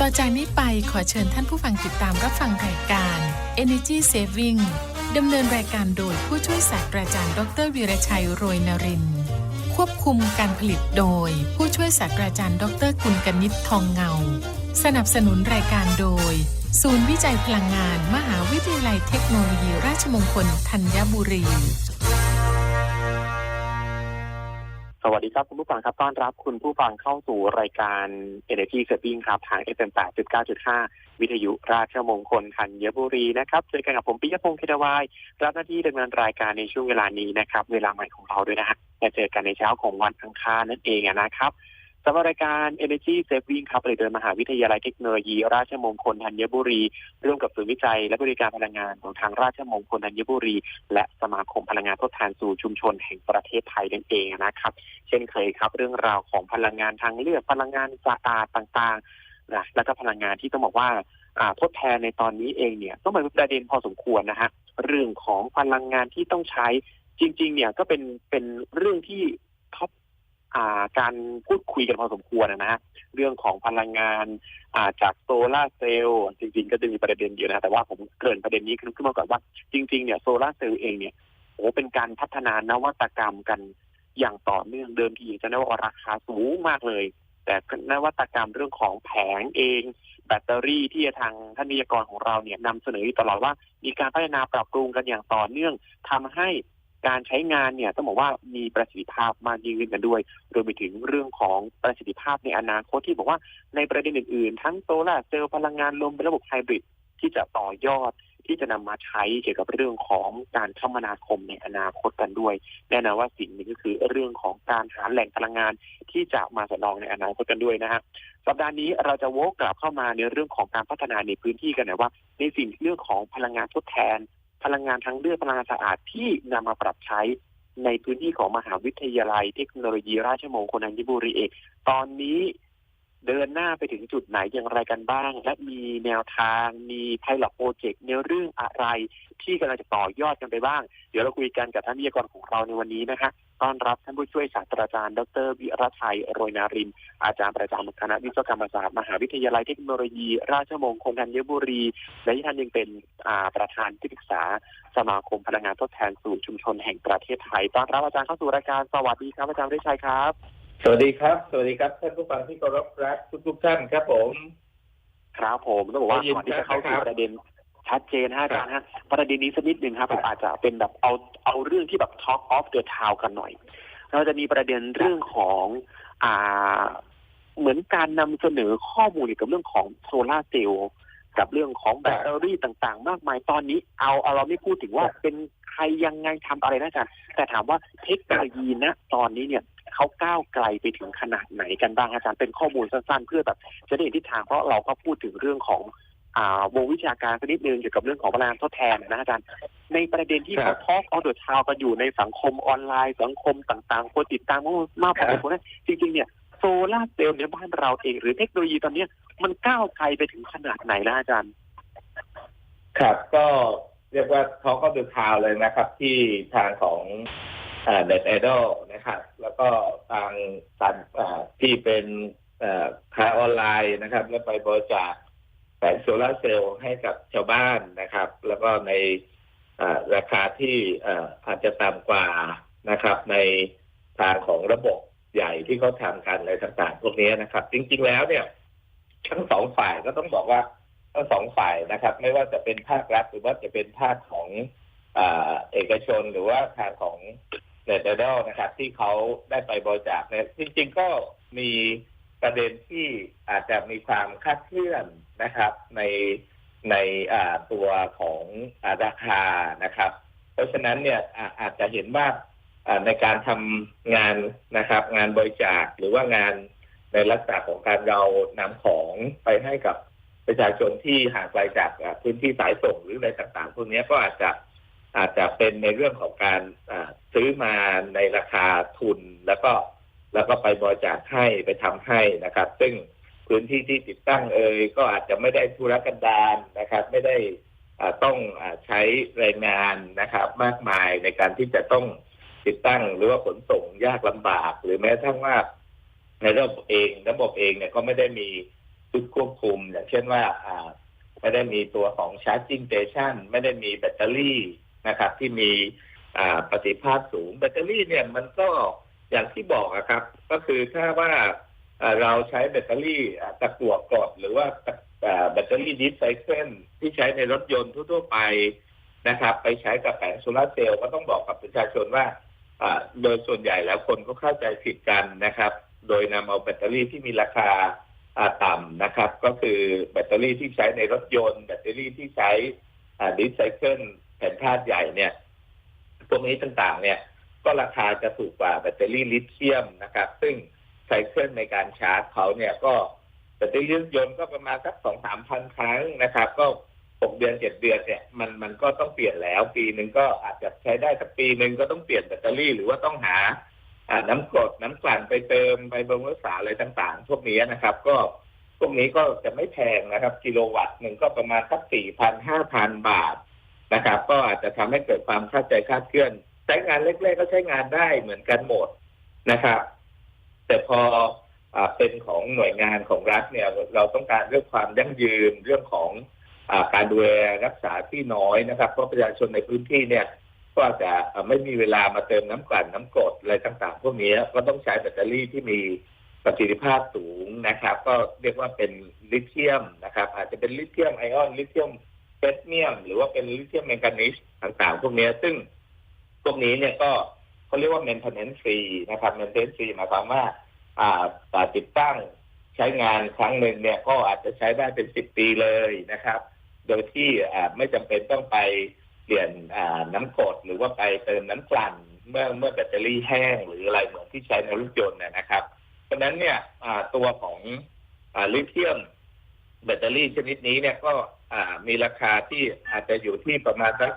ต่อจากนี้ไปขอเชิญท่านผู้ฟังติดตามรับฟังรายการ Energy Saving ดำเนินรายการโดยผู้ช่วยศาสตราจารย์ ดรวีรชัยโรยนริน ควบคุมการผลิตโดย ผู้ช่วยศาสตราจารย์ ดรกุลกนิษฐ์ทองเงา สนับสนุนรายการโดย ศูนย์วิจัยพลังงาน มหาวิทยาลัยเทคโนโลยีราชมงคลธัญบุรี สวัสดีครับ คุณผู้ฟังครับต้อนรับคุณผู้ฟังเข้าสู่รายการ Energy Saving ครับ ทาง FM 89.5 วิทยุราชมงคลธัญบุรีนะครับเจอกันกับผมปิยพงศ์เคดวายรับหน้าที่ดำเนินรายการในช่วงเวลานี้นะครับ เวลาใหม่ของเราด้วยนะฮะจะเจอกันในเช้าของวันอังคารนั่นเองนะครับ สำหรับรายการ Energy Saving ครับผลิตโดยมหาวิทยาลัยเทคโนโลยี ราชมงคลธัญบุรี ร่วมกับศูนย์วิจัย และบริการพลังงานของทางราชมงคลธัญบุรี และสมาคมพลังงานทดแทนสู่ชุมชนแห่งประเทศไทยนั่นเองนะครับ เช่นเคยครับ เรื่องราวของพลังงานทางเลือกพลังงานสะอาดต่างๆนะแล้วก็พลังงานที่ต้องบอกว่าทดแทนในตอนนี้เองเนี่ยต้องเป็นประเด็นพอสมควรนะฮะเรื่องของพลังงานที่ต้องใช้จริง ๆ เนี่ยก็เป็นเป็นเรื่องที่ท็อป การพูดคุยกันพอสมควรนะฮะเรื่องของพลังงานาจากโซลาร์เซลล์จริง ๆ ก็จะมีประเด็นอยู่นะแต่ว่าผมเกริ่นประเด็นนี้ขึ้นมาก่อนว่า จริง ๆ เนี่ยโซลาร์เซลล์เองเนี่ยโอ้เป็นการพัฒนานวัตกรรมกันอย่างต่อเนื่องเดิมทีจะนว่าราคาสูงมากเลย แต่นวัตกรรมเรื่องของแผงเอง แบตเตอรี่ที่ทางท่านวิทยากรของเราเนี่ยนำเสนออยู่ตลอดว่า มีการพัฒนาปรับปรุงกันอย่างต่อเนื่องทำให้ การใช้งานเนี่ยต้องบอกว่ามีประสิทธิภาพมากยิ่งขึ้นกันด้วยรวมไปถึงเรื่องของประสิทธิภาพในอนาคตที่บอกว่าในประเด็นอื่นๆ ทั้งโซลาร์เซลล์พลังงานลมเป็นระบบไฮบริดที่จะต่อยอดที่จะนำมาใช้เกี่ยวกับเรื่องของการคมนาคมในอนาคตกันด้วย แน่นอนว่าสิ่งหนึ่งก็คือเรื่องของการหาแหล่งพลังงานที่จะมาสนองในอนาคตกันด้วยนะฮะสัปดาห์นี้เราจะโวกกลับเข้ามาในเรื่องของการพัฒนาในพื้นที่กันนะว่า ในสิ่งเรื่องของพลังงานทดแทน พลังงานทางเลือกพลังงานสะอาดที่นำมาปรับใช้ในพื้นที่ของมหาวิทยาลัยเทคโนโลยีราชมงคลธัญบุรีเองตอนนี้ เดินหน้าไปถึงจุดไหนอย่างไรกันบ้าง และมีแนวทางมีไพลอตโปรเจกต์ในเรื่องอะไรที่กำลังจะต่อยอดกันไปบ้าง เดี๋ยวเราคุยกันกับท่านวิทยากรของเราในวันนี้นะคะต้อนรับท่านผู้ช่วยศาสตราจารย์ ดรวิรชัยโรยนาริน อาจารย์ประจำคณะวิศวกรรมศาสตร์มหาวิทยาลัยเทคโนโลยี ราชมงคลธัญบุรี และที่านยังเป็นประธานที่ปรึกษาสมาคมพลังงานทดแทนสู่ชุมชนแห่งประเทศไทย ต้อนรับอาจารย์เข้าสู่รายการสวัสดีครับอาจารย์วิชัยครับ สวัสดีครับ สวัสดีครับท่านผู้ฟังที่เคารพรักทุกทุกๆท่านครับผม ครับผมต้องบอกว่าได้ยินก่อนที่จะเข้าครัสู่บประเด็นชัดเจนฮะอาจารย์ฮะประเด็นนี้สักนิดหนึ่งครับผมอาจจะเป็นแบบเอาเอาเรื่องที่แบบ Talk of the Town กันหน่อย เราจะมีประเด็นเรื่องของอ่าเหมือนการนำเสนอข้อมูลเกี่ยวกับเรื่องของโซลาร์เซลล์กับเรื่องของแบตเตอรี่ต่างๆ มากมายตอนนี้ เอาเอาเราไม่พูดถึงว่าเป็นใครยังไงทำอะไรนะอาจารย์แต่ถามว่าเทคโนโลยีนะตอนนี้เนี่ย เขาก้าวไกลไปถึงขนาดไหนกันบ้างอาจารย์เป็นข้อมูลสั้นๆ เพื่อแบบจะได้เห็นทิศทางเพราะเราก็พูดถึงเรื่องของอ่าวงวิชาการสักนิดนึงเกี่ยวกับเรื่องของพลังงานทดแทนนะอาจารย์ในประเด็นที่ครัเขาบทอกเอาเดอะทาวกันอยู่ในสังคมออนไลน์สังคมต่างๆคนติดตามมากพอสมควรนะจริงๆเนี่ยโซลาร์เซลล์ในบ้านเราเอง หรือเทคโนโลยีตอนเนี้ยมันก้าวไกลไปถึงขนาดไหนแล้วอาจารย์ ครับก็เรียกว่าเขาก็ดูข่าวเลยนะครับ ที่ทางของ เน็ตไอดอลนะครับแล้วก็ทางทางที่เป็นเอ่อขายออนไลน์นะครับ แล้วไปบริจาคแผงโซลาร์เซลล์ให้กับชาวบ้านนะครับ แล้วก็ในราคาที่อาจจะต่ำกว่านะครับ ในทางของระบบใหญ่ที่เขาทำกันอะไรต่างๆพวกนี้นะครับ จริงๆแล้วเนี่ยทั้งสองฝ่ายก็ต้องบอกว่าทั้งสองฝ่ายนะครับ ไม่ว่าจะเป็นภาครัฐหรือว่าจะเป็นภาคของอเอกชนหรือว่าทางของ เน็ตไอดลนะครับ ที่เขาได้ไปบริจาคเนี่ยจริง ๆ ก็มีประเด็นที่อาจจะมีความคาดเคลื่อนนะครับ ในในตัวของอราคานะครับ เพราะฉะนั้นเนี่ยอาอาจจะเห็นว่าในการทำงานนะครับ งานบริจาคหรือว่างานในลักษณะของการเรานำของไปให้กับประชาชนที่ห่างไกลจากพื้นที่สายส่งหรืออะไรต่างๆพวกนี้ก็อาจจะ อาจจะเป็นในเรื่องของการซื้อมาในราคาทุนแล้วก็แล้วก็ไปบริจาคให้ไปทำให้นะครับ ซึ่งพื้นที่ที่ติดตั้งเอ่ยก็อาจจะไม่ได้ธุรกันดารนะครับ ไม่ได้อ่าต้องอาใช้แรงงานนะครับ มากมายในการที่จะต้องติดตั้งหรือว่าขนส่งยากลำบาก หรือแม้กระทั่งว่าในระบบเองระบบเองเนี่ยก็ไม่ได้มีชุดควบคุมอย่างเช่นว่าอ่าไม่ได้มีตัวของชาร์จิ่งสเตชันไม่ได้มีแบตเตอรี่ นะครับ ที่มีประสิทธิภาพสูง แบตเตอรี่เนี่ยมันก็อย่างที่บอกอะครับ ก็คือถ้าว่าเราใช้แบตเตอรี่ตะกั่วกรดหรือว่าแบตเตอรี่ดิสไซเคิลที่ใช้ในรถยนต์ทั่วไปนะครับ ไปใช้กับแผงโซลาร์เซลล์ก็ต้องบอกกับประชาชนว่าโดยส่วนใหญ่แล้วคนก็เข้าใจผิดกันนะครับ โดยนำเอาแบตเตอรี่ที่มีราคาอ่าต่ำนะครับ ก็คือแบตเตอรี่ที่ใช้ในรถยนต์ แบตเตอรี่ที่ใช้ดิสไซเคิล แผ่นธาตุใหญ่เนี่ยพวกนี้ต่างๆ เนี่ย ก็ราคาจะถูกกว่าแบตเตอรี่ลิเธียมนะครับ ซึ่งไซเคิลในการชาร์จเขาเนี่ยก็แบตเตอรี่ยนต์ก็ประมาณสักสองสามพันครั้งนะครับ ก็หกเดือนเจ็ดเดือนเนี่ยมันมันก็ต้องเปลี่ยนแล้ว ปีหนึ่งก็อาจจะใช้ได้สักปีหนึ่งก็ต้องเปลี่ยนแบตเตอรี่หรือว่าต้องหาอ่าน้ำกรดน้ำกลั่นไปเติมไปบำรุงรักษาอะไรต่างๆ พวกนี้นะครับ ก็พวกนี้ก็จะไม่แพงนะครับ กิโลวัตต์หนึ่งก็ประมาณสักสี่พันห้าพันบาท นะครับ ก็อาจจะทำให้เกิดความเข้าใจคาดเคลื่อน ใช้งานเล็กๆก็ใช้งานได้เหมือนกันหมดนะครับ แต่พออเป็นของหน่วยงานของรัฐเนี่ย เราต้องการเรื่องความยั่งยืนเรื่องของอการดูแลรักษาที่น้อยนะครับ เพราะประชาชนในพื้นที่เนี่ย ก็อาจจะไม่มีเวลามาเติมน้ำกลั่นน้ำกรดอะไรต่างๆ พวกนี้ก็ต้องใช้แบตเตอรี่ที่มีประสิทธิภาพสูงนะครับ ก็เรียกว่าเป็นลิเธียมนะครับ อาจจะเป็นลิเธียมไอออนลิเธียม เฟสเนียม หรือว่าเป็นลิเธียมแมงกานีสต่างๆ พวกนี้ซึ่งพวกนี้เนี่ยก็เขาเรียกว่า maintenance free นะครับ maintenance free หมายความว่า อ่าติดตั้งใช้งานครั้งหนึ่งเนี่ยก็อาจจะใช้ได้เป็นสิบปีเลยนะครับ โดยที่อ่าไม่จำเป็นต้องไปเปลี่ยนอ่าน้ำกรดหรือว่าไปเติมน้ำกลั่นเมื่อเมื่อแบตเตอรี่แห้งหรืออะไรเหมือนที่ใช้ในรถยนต์นะครับ เพราะนั้นเนี่ยอ่าตัวของอ่าลิเธียมแบตเตอรี่ชนิดนี้เนี่ยก็ มีราคาที่อาจจะอยู่ที่ประมาณสัก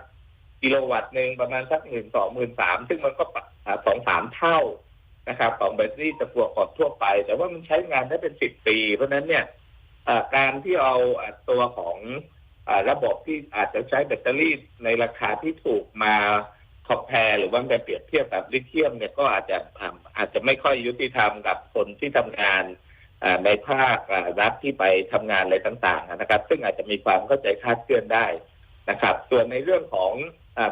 กิโลวัตต์หนึ่งประมาณสักหมื่นสองหมื่นสามซึ่งมันก็สองสามเท่านะครับของแบตเตอรี่ตะกั่วกรดทั่วไป แต่ว่ามันใช้งานได้เป็นสิบปี เพราะนั้นเนี่ยการที่เอาตัวของอระบบที่อาจจะใช้แบตเตอรี่ในราคาที่ถูกมาคอมเพลหรือว่าไปเปรียบเทียบกับลิเธียมเนี่ยก็อาจจะอาจจะไม่ค่อยยุติธรรมกับคนที่ทำงาน ในภาครัฐที่ไปทำงานอะไรต่างๆนะครับ ซึ่งอาจจะมีความเข้าใจคลาดเคลื่อนได้นะครับ ส่วนในเรื่องของ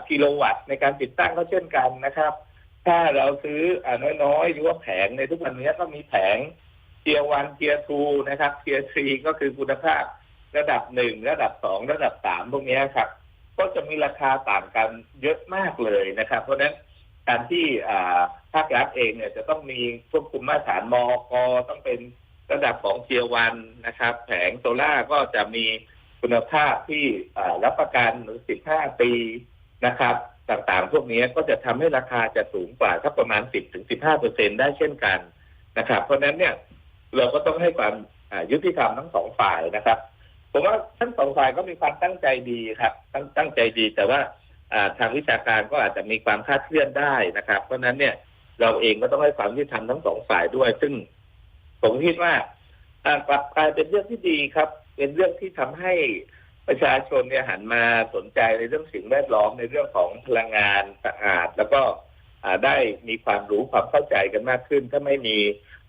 กิโลวัตต์ในการติดตั้งก็เช่นกันนะครับ ถ้าเราซื้อน้อยๆหรือว่าแผงในทุกวันนี้ก็มีแผงเทียวันเทียร์ทูนะครับเทียทรีก็คือคุณภาพระดับหนึ่งระดับสองระดับสามพวกนี้ครับ ก็จะมีราคาต่างกันเยอะมากเลยนะครับ เพราะฉะนั้นการที่ภาครัฐเองเนี่ยจะต้องมีควบคุมมาตรฐานมอกต้องเป็น ระดับของเทียวันนะครับ แผงโซล่าก็จะมีคุณภาพที่รับประกันหรือ15 ปีนะครับ ต่างๆ พวกนี้ก็จะทำให้ราคาจะสูงกว่าสักประมาณ 10-15เปอร์เซ็นได้เช่นกันนะครับ เพราะฉะนั้นเนี่ยเราก็ต้องให้ความยุติธรรมทั้งสองฝ่ายนะครับผมว่าทั้งสองฝ่ายก็มีความตั้งใจดีครับ ตั้งตั้งใจดีแต่ว่าทางวิชาการก็อาจจะมีความคลาดเคลื่อนได้นะครับ เพราะฉะนั้นเนี่ยเราเองก็ต้องให้ความยุติธรรมทั้งสองฝ่ายด้วย ซึ่ง ผมคิดว่าอ่ากลับกลายเป็นเรื่องที่ดีครับ เป็นเรื่องที่ทำให้ประชาชนเนี่ยหันมาสนใจในเรื่องสิ่งแวดล้อมในเรื่องของพลังงานสะอาด แล้วก็ได้มีความรู้ความเข้าใจกันมากขึ้น ถ้าไม่มี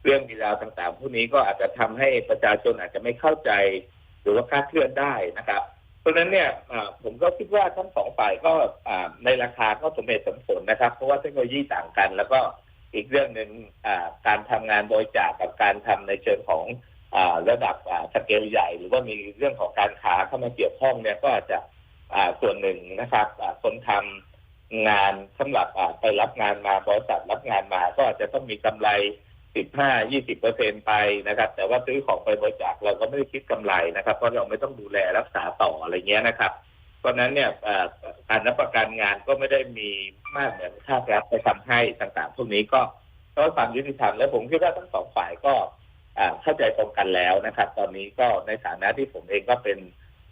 เรื่องมีราวต่างๆ พวกนี้ก็อาจจะทำให้ประชาชนอาจจะไม่เข้าใจ หรือว่าคาดเคลื่อนได้นะครับ เพราะฉะนั้นเนี่ยผมก็คิดว่าทั้งสองฝ่ายก็ในราคาก็สมเหตุสมผลนะครับ เพราะว่าเทคโนโลยีต่างกัน แล้วก็ อีกเรื่องหนึ่งการทำงานบริจาคกับการทำในเชิงของอระดับสเกลใหญ่ หรือว่ามีเรื่องของการค้าเข้ามาเกี่ยวข้องเนี่ยก็จะส่วนหนึ่งนะครับคนทำงานสำหรับไปรับงานมาบริษัทรับงานมาก็จะต้องมีกำไร15 20เปอร์เซ็นไปนะครับ แต่ว่าซื้อของไปบริจาคเราก็ไม่ได้คิดกำไรนะครับ เพราะเราไม่ต้องดูแลรักษาต่ออะไรเงี้ยนะครับ ราะนั้นเนี่ยการรับประกันงานก็ไม่ได้มีมากเหมือนภาครัฐไปทำให้ต่างๆ พวกนี้ก็ก็ความยุติธรรมและผมคิดว่าทั้งสองฝ่ายก็เข้าใจตรงกันแล้วนะครับ ตอนนี้ก็ในฐานะที่ผมเองก็เป็น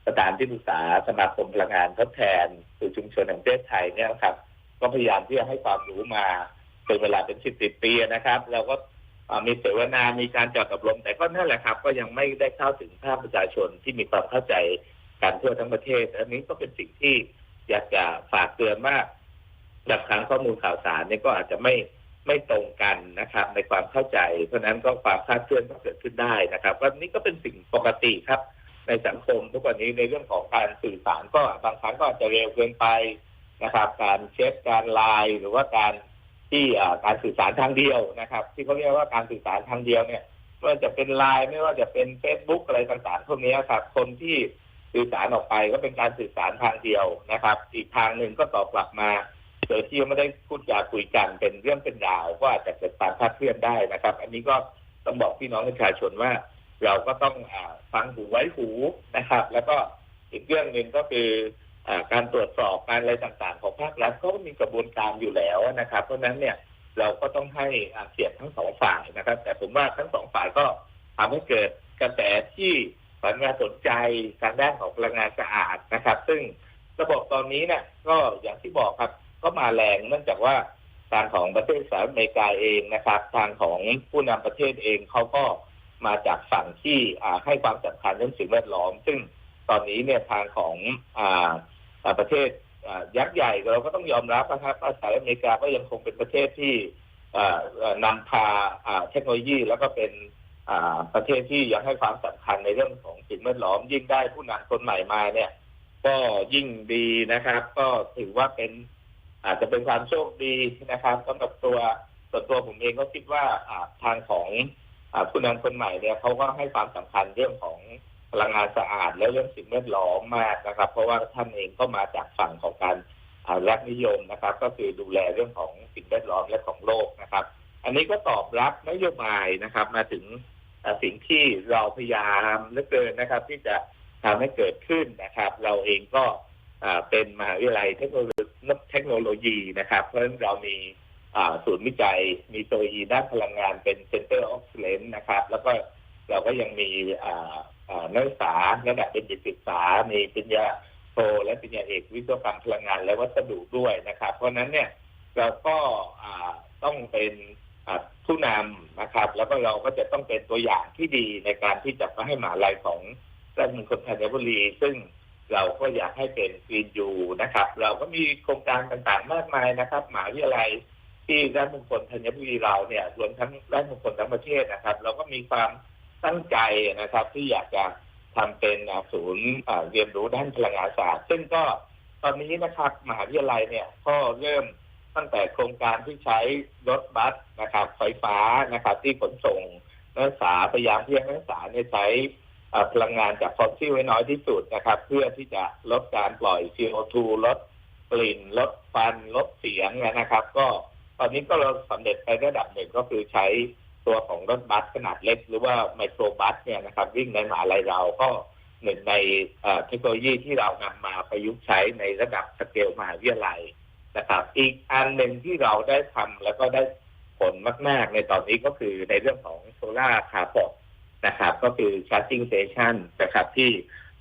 ประธานที่ปรึกษาสมาคมพลังงานทดแทนสู่ชุมชนแห่งประเทศไทยเนี่ยครับ ก็พยายามที่จะให้ความรู้มาเป็นเวลาเป็นสิบสิบปีนะครับ เราก็มีเสวนา มีการจัดอบรม แต่ก็นั่นแหละครับ ก็ยังไม่ได้เข้าถึงภาคประชาชนที่มีความเข้าใจ การทั่วทั้งประเทศ อันนี้ก็เป็นสิ่งที่อยากจะฝากเตือนว่าหลักฐานข้อมูลข่าวสารเนี่ยก็อาจจะไม่ไม่ตรงกันนะครับ ในความเข้าใจ เพราะนั้นก็ความคลาดเคลื่อนก็เกิดขึ้นได้นะครับวันนี้ก็เป็นสิ่งปกติครับ ในสังคมทุกวันนี้ในเรื่องของการสื่อสารก็บางครั้งก็อาจจะเร็วเกินไปนะครับ การเช็คการไลน์หรือว่าการที่การสื่อสารทางเดียวนะครับ ที่เขาเรียกว่าการสื่อสารทางเดียวเนี่ยไม่ว่าจะเป็นไลน์ไม่ว่าจะเป็นเฟซบุ๊กอะไรต่างๆพวกนี้ครับคนที่ สื่อสารออกไปก็เป็นการสื่อสารทางเดียวนะครับ อีกทางหนึ่งก็ตอบกลับมาโดยที่ไม่ได้พูดจาคุยกันเป็นเรื่องเป็นราวก็อาจจะเกิดความคาดเคลื่อนได้นะครับ อันนี้ก็ต้องบอกพี่น้องประชาชนว่า เราก็ต้องอฟังหูไว้หูนะครับ แล้วก็อีกเรื่องหนึ่งก็คืออการตรวจสอบการอะไรต่างๆ ของภาครัฐก็มีกระบวนการอยู่แล้วนะครับ เพราะฉะนั้นเนี่ยเราก็ต้องให้เกียรติทั้งสองฝ่ายนะครับ แต่ผมว่าทั้งสองฝ่ายก็ทำให้เกิดกระแสที่ พลังานสนใจทางด้านของพลังงานสะอาดนะครับ ซึ่งระบบตอนนี้เนี่ยก็อย่างที่บอกครับก็มาแรงเนื่องจากว่าทางของประเทศสหรัฐอเมริกาเองนะครับ ทางของผู้นำประเทศเองเขาก็มาจากฝั่งที่ให้ความสำคัญเรื่องสิ่งแวดล้อม ซึ่งตอนนี้เนี่ยทางของอประเทศยักษ์ใหญ่เราก็ต้องยอมรับนะครับว่าสหรัฐอเมริกาก็ยังคงเป็นประเทศที่นำพาเทคโนโลยีแล้วก็เป็น ประเทศที่ยังให้ความสำคัญในเรื่องของสิ่งแวดล้อมยิ่งได้ผู้นำคนใหม่มาเนี่ย ก็ยิ่งดีนะครับ ก็ถือว่าเป็นอาจจะเป็นความโชคดีนะครับสำหรับตัวส่วนตัวผมเองก็คิดว่าทางของอผู้นำคนใหม่เนี่ยเขาก็ให้ความสำคัญเรื่องของพลังงานสะอาดและเรื่องสิ่งแวดล้อมมากนะครับ เพราะว่าท่านเองก็มาจากฝั่งของการรักนิยมนะครับ ก็คือดูแลเรื่องของสิ่งแวดล้อมและของโลกนะครับ อันนี้ก็ตอบรับนโยบายนะครับ มาถึง สิ่งที่เราพยายามเหลือเกินนะครับ ที่จะทำให้เกิดขึ้นนะครับ เราเองก็เป็นมหาวิทยาลัยเทคโนโลยีนะครับ เพราะฉะนั้นเรามีศูนย์วิจัย มีเทคโนโลยีด้านพลังงานเป็น Center of Excellence นะครับ แล้วก็เราก็ยังมีนักศึกษาระดับเป็นจิตศึกษา มีปริญญาโทและปริญญาเอกวิศวกรรมพลังงานและวัสดุด้วยนะครับ เพราะนั้นเนี่ยเราก็ต้องเป็น ผู้นำนะครับ แล้วก็เราก็จะต้องเป็นตัวอย่างที่ดีในการที่จะมาให้หมาลัยของราชมงคลธัญบุรี ซึ่งเราก็อยากให้เป็นกรีนยูนะครับ เราก็มีโครงการต่างๆ มากมายนะครับมหาวิทยาลัยที่ด้านมงคลธัญบุรีเราเนี่ยรวมทั้งด้านมงคลทั้งประเทศนะครับ เราก็มีความตั้งใจนะครับ ที่อยากจะทำเป็นศูนย์เรียนรู้ด้านพลังงานศาสะอาดซึ่งก็ตอนนี้นะครับมหาวิทยาลัยเนี่ยก็เริ่ม ตั้งแต่โครงการที่ใช้รถบัสนะครับไฟฟ้านะครับที่ขนส่งนักศึกษาพยายามที่ให้นักศึกษาเนี่ยใช้พลังงานจากฟอสซิลไว้น้อยที่สุดนะครับ เพื่อที่จะลดการปล่อย CO2 ลดกลิ่นลดควันลดเสียงนะครับ ก็ตอนนี้ก็เราสำเร็จไประดับหนึ่งก็คือใช้ตัวของรถบัสขนาดเล็ก หรือว่าไมโครบัสเนี่ยนะครับ วิ่งในมหาลัยเราก็หนึ่งในเอ่อเทคโนโลยีที่เรานำมาประยุกต์ใช้ในระดับสเกลมหาวิทยาลัย นะครับ อีกอันหนึ่งที่เราได้ทำแล้วก็ได้ผลมาก ๆ ในตอนนี้ก็คือในเรื่องของโซลาร์คาร์บอนนะครับ ก็คือ charging station นะครับที่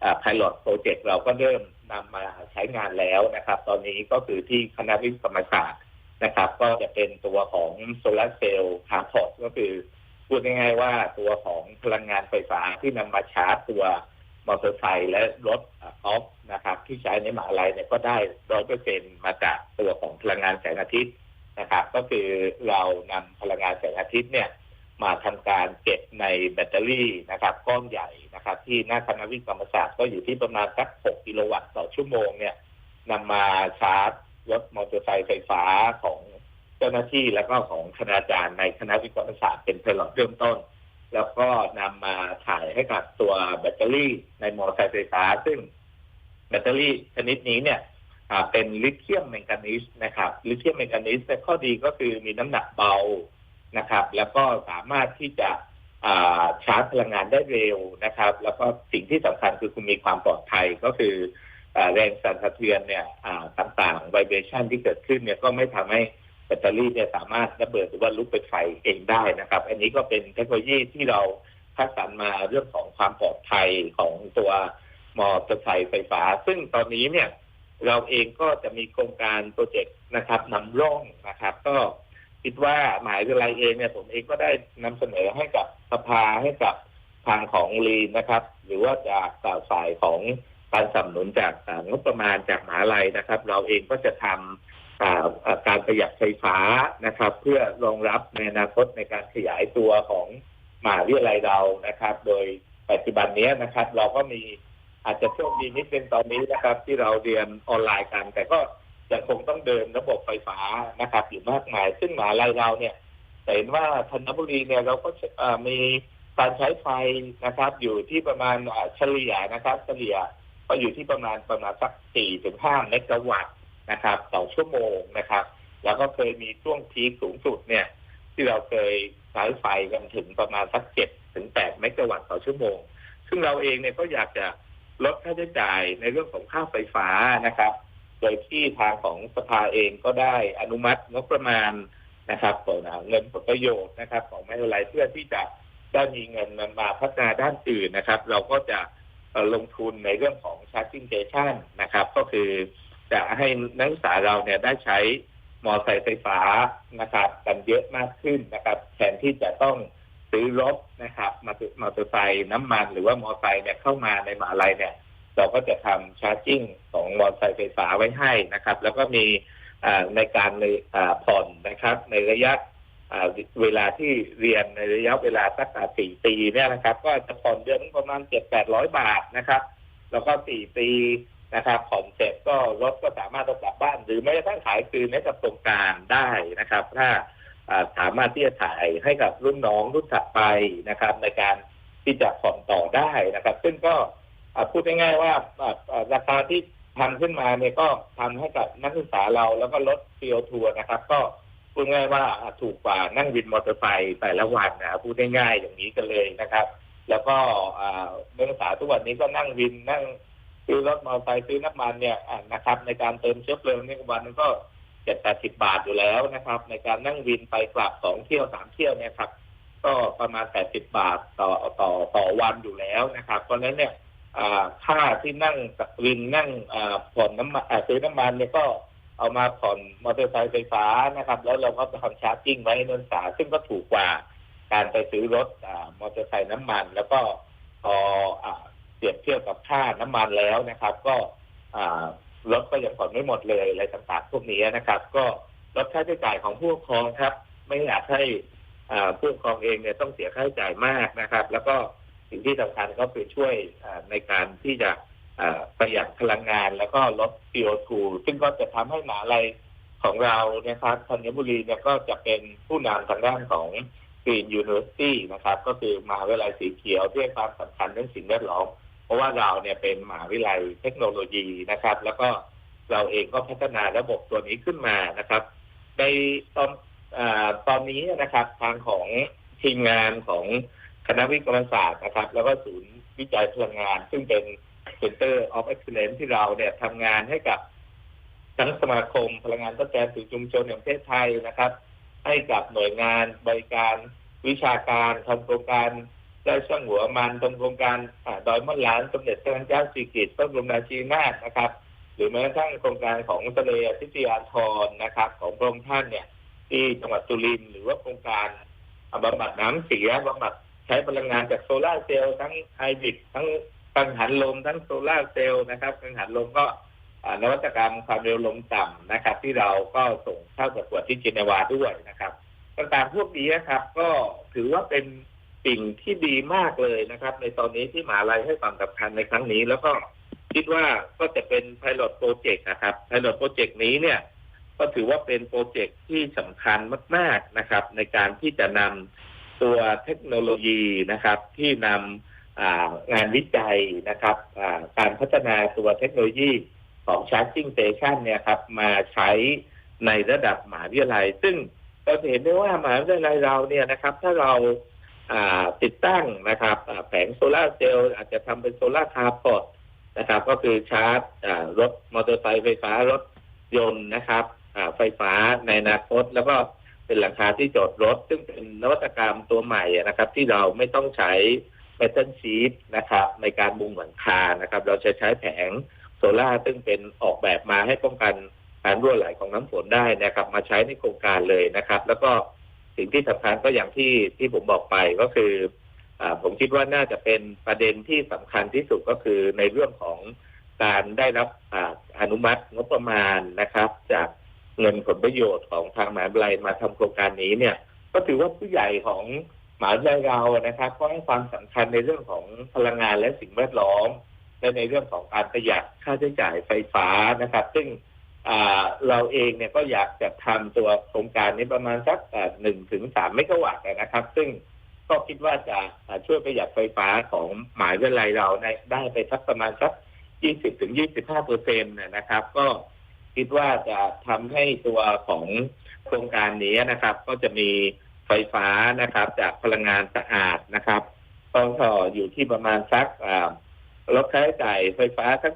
อ่า pilot project เราก็เริ่มนำมาใช้งานแล้วนะครับ ตอนนี้ก็คือที่คณะวิศวกรรมศาสตร์นะครับ ก็จะเป็นตัวของโซลาเซลล์คาร์พอตก็คือ พูดง่ายๆว่าตัวของพลังงานไฟฟ้าที่นำมาชาร์จตัว มอเตอร์ไซค์และรถออฟนะครับ ที่ใช้ในมหาลัยเนี่ยก็ได้ร้อยเปอร์เซ็นมาจากตัวของพลังงานแสงอาทิตย์นะครับ ก็คือเรานำพลังงานแสงอาทิตย์เนี่ย มาทำการเก็บในแบตเตอรี่นะครับก้อนใหญ่นะครับ ที่หน้าคณะวิศวกรรมศาสตร์ก็อยู่ที่ประมาณสัก6กิโลวัตต์ต่อชั่วโมงเนี่ยนำมาชาร์จรถมอเตอร์ไซค์ไฟฟ้าของเจ้าหน้าที่แล้วก็ของคณาจารย์ในคณะวิศวกรรมศาสตร์เป็นเพลอตเริ่มต้น แล้วก็นำมาถ่ายให้กับตัวแบตเตอรี่ในมอเตอร์ไซค์ไฟฟ้า ซึ่งแบตเตอรี่ชนิดนี้เนี่ยเป็นลิเธียมแมงกานีสนะครับ ลิเธียมแมงกานีสแต่ข้อดีก็คือมีน้ำหนักเบานะครับ แล้วก็สามารถที่จะาชาร์จพลังงานได้เร็วนะครับ แล้วก็สิ่งที่สำคัญคือคุณมีความปลอดภัยก็คืออแรงสั่นสะเทือนเนี่ยต่างๆไวเบรชันที่เกิดขึ้นเนี่ยก็ไม่ทำให้ ตเตอรี่เนี่ยสามารถระเบิดหรือว่าลุกเป็นไฟเองได้นะครับ อันนี้ก็เป็นเทคโนโลยีที่เราคัดสรรมาเรื่องของความปลอดภัยของตัวมอเตอร์ไซค์ไฟฟ้า ซึ่งตอนนี้เนี่ยเราเองก็จะมีโครงการโปรเจกต์นะครับนำร่องนะครับ ก็คิดว่าหมหาวิทยาลัยเองเนี่ยผมเองก็ได้นำเสนอให้กับสภาให้กับทางของรีนนะครับ หรือว่าจากฝ่ายของการสนับสนุนจากงบประมาณจากมหาลัยนะครับ เราเองก็จะทำอ่าอ่า การประหยัดไฟฟ้านะครับ เพื่อรองรับในอนาคตในการขยายตัวของมหาวิทยาลัยเรานะครับ โดยปัจจุบันนี้นะครับ เราก็มีอาจจะโชคดีนิดนึงตอนนี้นะครับ ที่เราเรียนออนไลน์กัน แต่ก็ยังคงต้องเดินระบบไฟฟ้านะครับอยู่มากมาย ซึ่งมหาลัยเราเนี่ยเห็นว่าธัญบุรีเนี่ยเราก็มีการใช้ไฟนะครับ อยู่ที่ประมาณเฉลี่ยนะครับ เฉลี่ยก็อยู่ที่ประมาณประมาณสักสี่ถึงห้าเมกะวัตต์ นะครับ ต่อชั่วโมงนะครับ แล้วก็เคยมีช่วงพีคสูงสุดเนี่ย ที่เราเคยใช้ไฟกันถึงประมาณสักเจ็ดถึงแปดเมกะวัตต์ต่อชั่วโมง ซึ่งเราเองเนี่ยก็อยากจะลดค่าใช้จ่ายในเรื่องของค่าไฟฟ้านะครับ โดยที่ทางของสภาเองก็ได้อนุมัติงบประมาณนะครับส่วนเงินผลประโยชน์นะครับ ของมหาวิทยาลัยเพื่อที่จะได้มีเงินมาพัฒนาด้านอื่นนะครับ เราก็จะลงทุนในเรื่องของ charging station นะครับ ก็คือ จะให้นักศึกษาเราเนี่ยได้ใช้มอเตอร์ไซค์ไฟฟ้านะครับกันเยอะมากขึ้นนะครับ แทนที่จะต้องซื้อรถนะครับมอเตอมอเตอร์ไซค์น้ำมันหรือว่ามอเตอร์ไซค์เนี่ยเข้ามาในมหาลัยเนี่ย เราก็จะทำชาร์จิ่งของมอเตอร์ไซค์ไฟฟ้าไว้ให้นะครับ แล้วก็มีอ่าในการในอ่าผ่อนนะครับ ในระยะอ่าเวลาที่เรียนในระยะเวลาสักสี่ปีเนี่ยนะครับ ก็จะผ่อนเดือนประมาณเจ็ดแปดร้อยบาทนะครับ แล้วก็สี่ปี นะครับผ่อนเสร็จก็รถก็สามารถเอากลับบ้าน หรือแม้กระทั่งขายคืนให้กับโครงการได้นะครับ ถ้าสามารถที่จะถ่ายให้กับรุ่นน้องรุ่นถัดไปนะครับ ในการที่จะผ่อนต่อได้นะครับ ซึ่งก็พูดง่ายๆว่าราคาที่ทำขึ้นมาเนี่ยก็ทำให้กับนักศึกษาเราแล้วก็ลด CO2 นะครับ ก็พูดง่ายว่าถูกกว่านั่งวินมอเตอร์ไซค์แต่ละวันนะพูดง่ายๆอย่างนี้กันเลยนะครับ แล้วก็นักศึกษาทุกวันนี้ก็นั่งวินนั่ง ซื้อรถมอเตอร์ไซค์ซื้อน้ำมันเนี่ยนะครับ ในการเติมเชื้อเพลิงในวันนึงก็เจ็ดแปดสิบบาทอยู่แล้วนะครับ ในการนั่งวินไปกลับสองเที่ยวสามเที่ยวเนี่ยครับ ก็ประมาณแปดสิบบาทต่อต่อต่อวันอยู่แล้วนะครับ เพราะฉะนั้นเนี่ยค่าที่นั่งวินนั่งผ่อนน้ำมันซื้อน้ำมันเนี่ยก็เอามาผ่อนมอเตอร์ไซค์ไฟฟ้านะครับ แล้วเราก็ทำชาร์จจิ้งไว้ให้นักศึกษาซึ่งก็ถูกกว่าการไปซื้อรถอมอเตอร์ไซค์น้ำมัน แล้วก็พออ รียบเทียบกับค่าน้ำมันแล้วนะครับ ก็อ่ารถก็ยังผ่อนไม่หมดเลยอะไรต่างๆพวกนี้นะครับ ก็ลดค่าใช้จ่ายของผู้ปกครองครับ ไม่อยากให้ผู้ปกครองเองเนี่ยต้องเสียค่าใช้จ่ายมากนะครับ แล้วก็สิ่งที่สำคัญก็คือช่วยในการที่จะประหยัดพลังงานแล้วก็ลด CO2 ซึ่งก็จะทำให้หมาลัยของเราเนี่ยครับธัญบุรีเนี่ยก็จะเป็นผู้นำทางด้านของ Green University นะครับ ก็คือมหาวิทยาลัยสีเขียวที่ให้ความสำคัญเรื่องสิ่งแวดล้อม เพราะว่าเราเนี่ยเป็นมหาวิทยาลัยเทคโนโลยีนะครับ แล้วก็เราเองก็พัฒนาระบบตัวนี้ขึ้นมานะครับในตอนอตอนนี้นะครับ ทางของทีมงานของคณะวิทยาศาสตร์นะครับ แล้วก็ศูนย์วิจัยพลังงาน ซึ่งเป็น Center of Excellence ที่เราเนี่ยทำงานให้กับทั้งสมาคมพลังงานทดแทนสู่ชุมชนแห่งประเทศไทยนะครับ ให้กับหน่วยงานบริการวิชาการทำโครงการ ได้ช่างหัวมันทำโครงการอดอยมะหลานสมเด็จพระนางเจ้าสิริกิติ์พระบรมราชินีนาถนะครับ หรือแม้กระทั่งโครงการของทะเลทิทยาธรนะครับ ของพระองค์ท่านเนี่ย ที่จังหวัดสุรินทร์หรือว่าโครงการบำบัดน้ำเสียบำบัดใช้พลังงานจากโซลาร์เซลล์ทั้งไฮบริดทั้งกังหันลมทั้งโซลาร์เซลล์นะครับกังหันลมก็นวัตกรรมความเร็วลมต่ำนะครับ ที่เราก็ส่งเข้าประกวดที่เจนีวาด้วยนะครับต่างๆพวกนี้นะครับ ก็ถือว่าเป็น สิ่งที่ดีมากเลยนะครับ ในตอนนี้ที่มหาลัยให้ความสำคัญในครั้งนี้ แล้วก็คิดว่าก็จะเป็น Pilot Project นะครับ Pilot Project นี้เนี่ย ก็ถือว่าเป็นโปรเจกต์ที่สำคัญมาก ๆนะครับ ในการที่จะนำตัวเทคโนโลยีนะครับ ที่นำอ่างานวิจัยนะครับการพัฒนาตัวเทคโนโลยีของ Charging Station เนี่ยครับ มาใช้ในระดับมหาวิทยาลัย ซึ่งเราเห็นได้ว่ามหาวิทยาลัยเราเนี่ยนะครับ ถ้าเรา ติดตั้งนะครับแผงโซลาร์เซลล์อาจจะทำเป็นโซลาร์คาร์พอดนะครับ ก็คือชาร์จรถมอเตอร์ไซค์ไฟฟ้ารถยนต์นะครับไฟฟ้าในอนาคต แล้วก็เป็นหลังคาที่จอดรถ ซึ่งเป็นนวัตกรรมตัวใหม่นะครับ ที่เราไม่ต้องใช้เมทัลชีตนะครับ ในการมุงหลังคานะครับ เราจะใช้แผงโซล่าซึ่งเป็นออกแบบมาให้ป้องกันการรั่วไหลของน้ำฝนได้นะครับ มาใช้ในโครงการเลยนะครับ แล้วก็ สิ่งที่สำคัญก็อย่างที่ที่ผมบอกไปก็คืออผมคิดว่าน่าจะเป็นประเด็นที่สำคัญที่สุดก็คือในเรื่องของการได้รับออนุมัติงบประมาณนะครับ จากเงินผลประโยชน์ของทางมหาวิทยาลัยมาทำโครงการนี้เนี่ย ก็ถือว่าผู้ใหญ่ของมหาวิทยาลัยเรานะครับก็ให้ความสำคัญในเรื่องของพลังงานและสิ่งแวดล้อมและในเรื่องของการประหยัดค่าใช้จ่ายไฟฟ้านะครับ ซึ่ง เราเองเนี่ยก็อยากจะทำตัวโครงการนี้ประมาณสักหนึ่งถึงสามเมกะวัตต์นะครับ ซึ่งก็คิดว่าจะช่วยประหยัดไฟฟ้าของหมาวิทยาลัยเราในได้ไปสักประมาณสักยี่สิบถึงยี่สิบห้าเปอร์เซ็นต์นะครับ ก็คิดว่าจะทำให้ตัวของโครงการนี้นะครับ ก็จะมีไฟฟ้านะครับ จากพลังงานสะอาดนะครับต้องต่ออยู่ที่ประมาณสักลดค่าใช้จ่ายไฟฟ้าสัก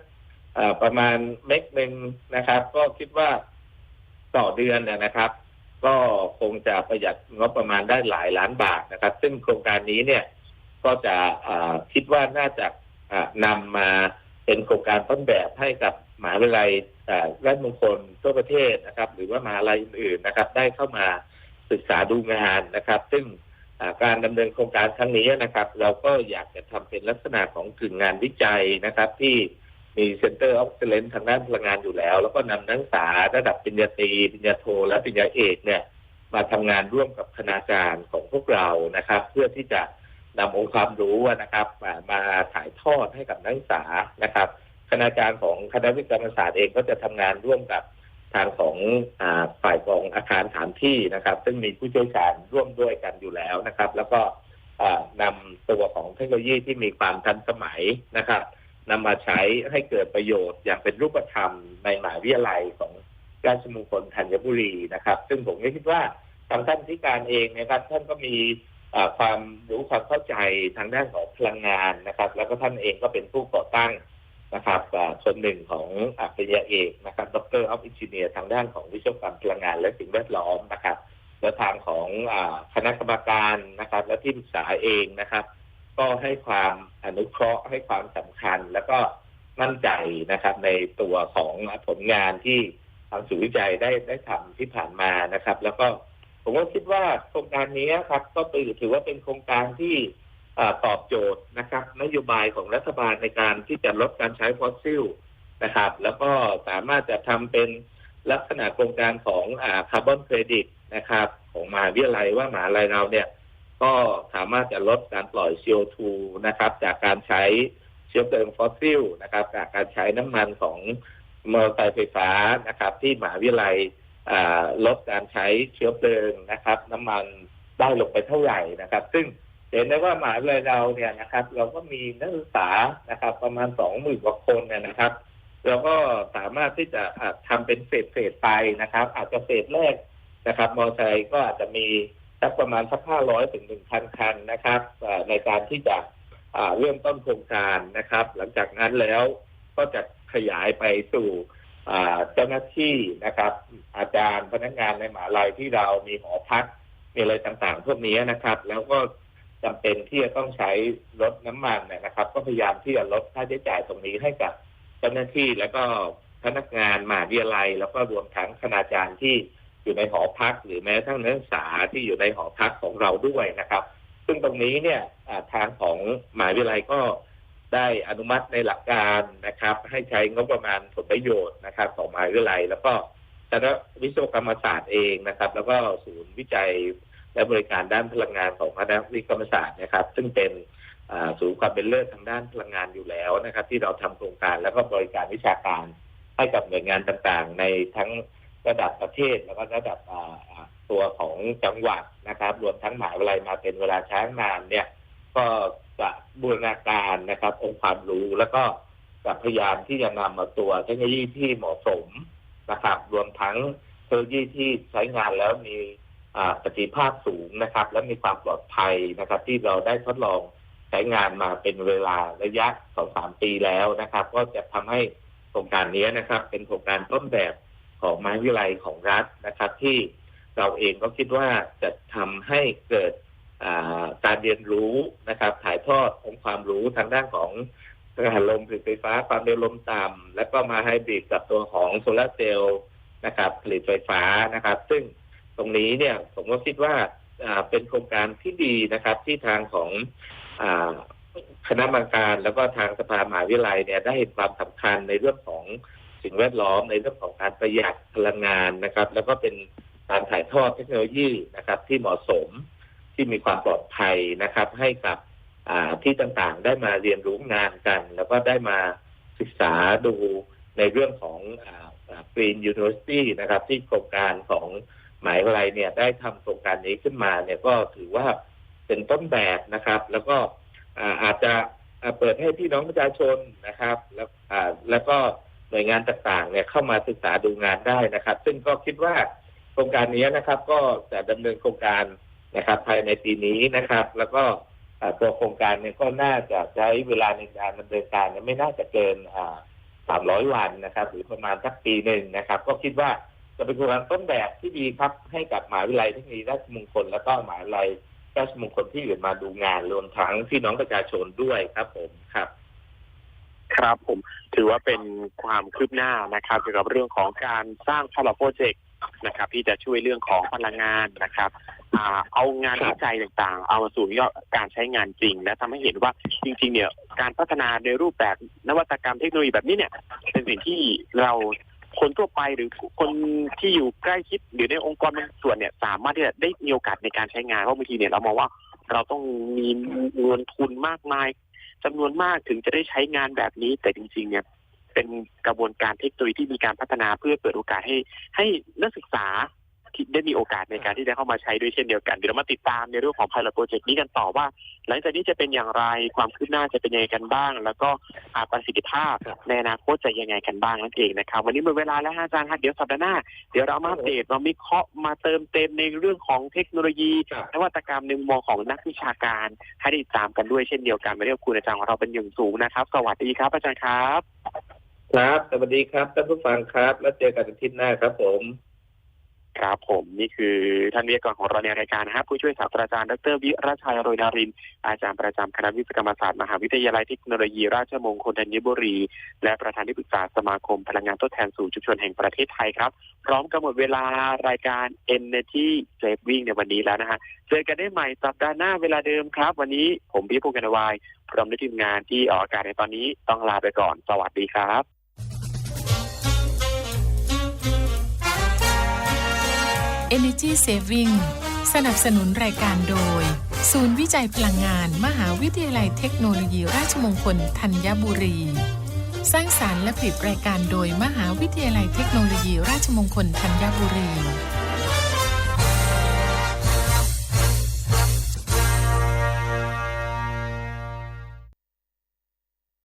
ประมาณเมกหนึ่งนะครับ ก็คิดว่าต่อเดือนนะครับ ก็คงจะประหยัดงบประมาณได้หลายล้านบาทนะครับ ซึ่งโครงการนี้เนี่ย ก็จะคิดว่าน่าจะนำมาเป็นโครงการต้นแบบให้กับมหาวิทยาลัยราชมงคลทั่วประเทศนะครับ หรือว่ามหาวิทยาลัยอื่นๆนะครับ ได้เข้ามาศึกษาดูงานนะครับ ซึ่งการดำเนินโครงการครั้งนี้นะครับ เราก็อยากจะทำเป็นลักษณะของกึ่งงานวิจัยนะครับ ที่ มีเซ็นเตอร์ออฟเ l เลนทางด้านพลังงานอยู่แล้ว แล้วก็นำนักศึกษาระดับปริญญาตรีปริญญาโท และปริญญาเอกเนี่ย มาทำงานร่วมกับคณาจารย์ของพวกเรานะครับ เพื่อที่จะนำองค์ความรู้นะครับมามาถ่ายทอดให้กับนักศึกษานะครับคณาจารย์ของคณะวิศวกรรมศาสตร์เองก็จะทำงานร่วมกับทางของฝ่ายของอาคารฐานที่นะครับ ซึ่งมีผู้เชี่ยวชาญร่วมด้วยกันอยู่แล้วนะครับ แล้วก็อ่านำตัวของเทคโนโลยีที่มีความทันสมัยนะครับ นำมาใช้ให้เกิดประโยชน์อย่างเป็นรูปธรรมในมหาวิทยาลัยของราชมงคลธัญบุรีนะครับ ซึ่งผมก็คิดว่าทางท่านที่การเองนะครับ ท่านก็มีความรู้ความเข้าใจทางด้านของพลังงานนะครับ แล้วก็ท่านเองก็เป็นผู้ก่อตั้งนะครับอ่าคนหนึ่งของอาปริญญาเอกนะครับด็อกเตอร์ออฟอินจิเนียร์ทางด้านของวิศวกรรมพลังงานและสิ่งแวดล้อมนะครับ และทางของคณะกรรมการนะครับ และที่ปรึกษาเองนะครับ ก็ให้ความอนุเคราะห์ให้ความสำคัญ แล้วก็มั่นใจนะครับ ในตัวของผลงานที่ทางศูนย์วิจัยได้ได้ทำที่ผ่านมานะครับ แล้วก็ผมก็คิดว่าโครงการนี้ครับ ก็ถือว่าเป็นโครงการที่ตอบโจทย์นะครับ นโยบายของรัฐบาลในการที่จะลดการใช้ฟอสซิลนะครับ แล้วก็สามารถจะทำเป็นลักษณะโครงการของคาร์บอนเครดิตนะครับ ของมหาวิทยาลัยว่ามหาลัยเราเนี่ย ก็สามารถจะลดการปล่อย CO2 นะครับ จากการใช้เชื้อเพลิงฟอสซิลนะครับ จากการใช้น้ำมันของมอเตอร์ไซค์ไฟฟ้านะครับ ที่มหาวิทยาลัยลดการใช้เชื้อเพลิงนะครับ น้ำมันได้ลงไปเท่าไหร่นะครับ ซึ่งเห็นได้ว่ามหาวิทยาลัยเราเนี่ยนะครับ เราก็มีนักศึกษานะครับ ประมาณสองหมื่นกว่าคนเนี่ยนะครับเราก็สามารถที่จะอะทำเป็นเฟสเฟสไปนะครับ อาจจะเฟสแรกนะครับ มอเตอร์ไซค์ก็อาจจะมี สักประมาณสักห้าร้อยถึงหนึ่งพันคันนะครับในการที่จะเริ่มต้นโครงการนะครับ หลังจากนั้นแล้วก็จะขยายไปสู่เจ้าหน้าที่นะครับ อาจารย์พนักงานในมหาลัยที่เรามีหอพักมีอะไรต่างๆ พวกนี้นะครับ แล้วก็จำเป็นที่จะต้องใช้รถน้ำมันนะครับ ก็พยายามที่จะลดค่าใช้จ่ายตรงนี้ให้กับเจ้าหน้าที่แล้วก็พนักงานมหาวิทยาลัย แล้วก็รวมทั้งคณาจารย์ที่ อยู่ในหอพักหรือแม้ทั้งนักศึกษาที่อยู่ในหอพักของเราด้วยนะครับ ซึ่งตรงนี้เนี่ยทางของมหาวิทยาลัยก็ได้อนุมัติในหลักการนะครับ ให้ใช้งบประมาณผลประโยชน์นะครับ ของมหาวิทยาลัย แล้วก็คณะวิศวกรรมศาสตร์เองนะครับ แล้วก็ศูนย์วิจัยและบริการด้านพลังงานของคณะวิศวกรรมศาสตร์นะครับ ซึ่งเป็นศูนย์ความเป็นเลิศทางด้านพลังงานอยู่แล้วนะครับ ที่เราทำโครงการแล้วก็บริการวิชาการให้กับหน่วยงานต่างๆ ในทั้ง ระดับประเทศแล้วก็ระดับตัวของจังหวัดนะครับ รวมทั้งหมหาวิทยาลัยมาเป็นเวลาช้านานเนี่ย ก็จะบูรณาการนะครับ องค์ความรู้แล้วก็จะพยายามที่จะนำมาตัวเทคโนโลยีที่เหมาะสมนะครับ รวมทั้งเทคโนโลยีที่ใช้งานแล้วมีประสิทธิภาพสูงนะครับ และมีความปลอดภัยนะครับ ที่เราได้ทดลองใช้งานมาเป็นเวลาระยะสองสามปีแล้วนะครับ ก็จะทำให้โครงการนี้นะครับ เป็นโครงการต้นแบบ ของมหาวิทยาลัยของรัฐนะครับ ที่เราเองก็คิดว่าจะทำให้เกิดการเรียนรู้นะครับ ถ่ายทอดองค์ความรู้ทางด้านของการลมผลิตไฟฟ้าความเร็วลมต่ำแล้วก็มาไฮบริดกับตัวของโซลาร์เซลล์นะครับ ผลิตไฟฟ้านะครับ ซึ่งตรงนี้เนี่ยผมก็คิดว่าเป็นโครงการที่ดีนะครับ ที่ทางของอคณะกรรมการแล้วก็ทางสภามหาวิทยาลัยเนี่ยได้เห็นความสำคัญในเรื่องของ สิ่งแวดล้อมในเรื่องของการประหยัดพลังงานนะครับ แล้วก็เป็นการถ่ายทอดเทคโนโลยีนะครับ ที่เหมาะสมที่มีความปลอดภัยนะครับ ให้กับที่ต่างๆ ได้มาเรียนรู้งานกัน แล้วก็ได้มาศึกษาดูในเรื่องของกรีนยูนิเวอร์ซิตี้นะครับ ที่โครงการของหมหาวิทยาลัยเนี่ยได้ทำโครงการนี้ขึ้นมาเนี่ยก็ถือว่าเป็นต้นแบบนะครับ แล้วก็อาจจะเปิดให้พี่น้องประชาชนนะครับ แล้วแล้วก็ หน่วยงานต่างๆเนี่ยเข้ามาศึกษาดูงานได้นะครับ ซึ่งก็คิดว่าโครงการนี้นะครับ ก็จะดำเนินโครงการนะครับ ภายในปีนี้นะครับ แล้วก็ตัวโครงการเนี่ยก็น่าจะใช้เวลาในการดำเนินการเนี่ยไม่น่าจะเกินอ่า300วันนะครับ หรือประมาณสักปีหนึ่งนะครับ ก็คิดว่าจะเป็นโครงการต้นแบบที่ดีครับ ให้กับมหาวิทยาลัยเทคโนโลยีราชมงคลแล้วก็มหาวิทยาลัยราชมงคลที่อื่นมาดูงานรวมทั้งพี่น้องประชาชนด้วยครับผมครับ ครับผมถือว่าเป็นความคืบหน้านะครับเกี่ยวกับเรื่องของการสร้างพาราโปรเจกต์นะครับที่จะช่วยเรื่องของพลังงานนะครับอเอางานตัวิจัยต่างๆ เอามาสู่ยอดการใช้งานจริง และทำให้เห็นว่าจริง ๆ เนี่ยการพัฒนาในรูปแบบนวัตกรรมเทคโนโลยีแบบนี้เนี่ย เป็นสิ่งที่เราคนทั่วไปหรือคนที่อยู่ใกล้ชิดหรือในองค์กรบางส่วนเนี่ย สามารถที่จะได้มีโอกาสในการใช้งานเพราะบางทีเนี่ยเรามองว่าเราต้องมีเงินทุนมากมาย จำนวนมากถึงจะได้ใช้งานแบบนี้ แต่จริง ๆ เนี่ยเป็นกระบวนการเทคโนโลยีที่มีการพัฒนาเพื่อเปิดโอกาสให้ให้นักศึกษา ที่ได้มีโอกาสในการที่จะเข้ามาใช้ด้วยเช่นเดียวกัน เดี๋ยวเรามาติดตามในเรื่องของ pilot project นี้กันต่อว่า หลังจากนี้จะเป็นอย่างไรความคืบหน้าจะเป็นยังไงกันบ้าง แล้วก็อ่าประสิทธิภาพในอนาคตจะยังไงกันบ้างนั่นเองนะครับ วันนี้หมดเวลาแล้วฮะอาจารย์ครับเดี๋ยวสัปดาห์หน้า เดี๋ยวเรามาอัปเดตมาวิเคราะห์มาเติมเต็มในเรื่องของเทคโนโลยีครับนวัตกรรมในมุมมองของนักวิชาการให้ได้ติดตามกันด้วยเช่นเดียวกันมาเรียกคุณอาจารย์ของเราเป็นอย่างสูงนะครับ สวัสดีครับอาจารย์ครับ ครับ สวัสดีครับท่านผู้ฟังครับ แล้วเจอกันอาทิตย์หน้าครับผม ครับผมนี่คือท่านวิทยากรของเราในรายการนะครับผู้ช่วยศาสตราจารย์ดรวิรชัยโรยนาริน อาจารย์ประจำคณะวิศวกรรมศาสตร์มหาวิทยาลัยเทคโนโลยีราชมงคลธัญบุรี และประธานที่ปรึกษาสมาคมพลังงานทดแทนสู่ชุมชนแห่งประเทศไทยครับ พร้อมกำหนดเวลารายการ Energy Saving ในวันนี้แล้วนะฮะเจอกันได้ใหม่สัปดาห์หน้าเวลาเดิมครับ วันนี้ผมพี่ภูกันวายพร้อมด้วยทีมงานที่ออกอากาศในตอนนี้ต้องลาไปก่อน สวัสดีครับ Energy Saving สนับสนุนรายการโดย ศูนย์วิจัยพลังงาน มหาวิทยาลัยเทคโนโลยีราชมงคลธัญบุรี สร้างสารรค์และผลิตรายการโดยมหาวิทยาลัยเทคโนโลยีราชมงคลธัญบุรี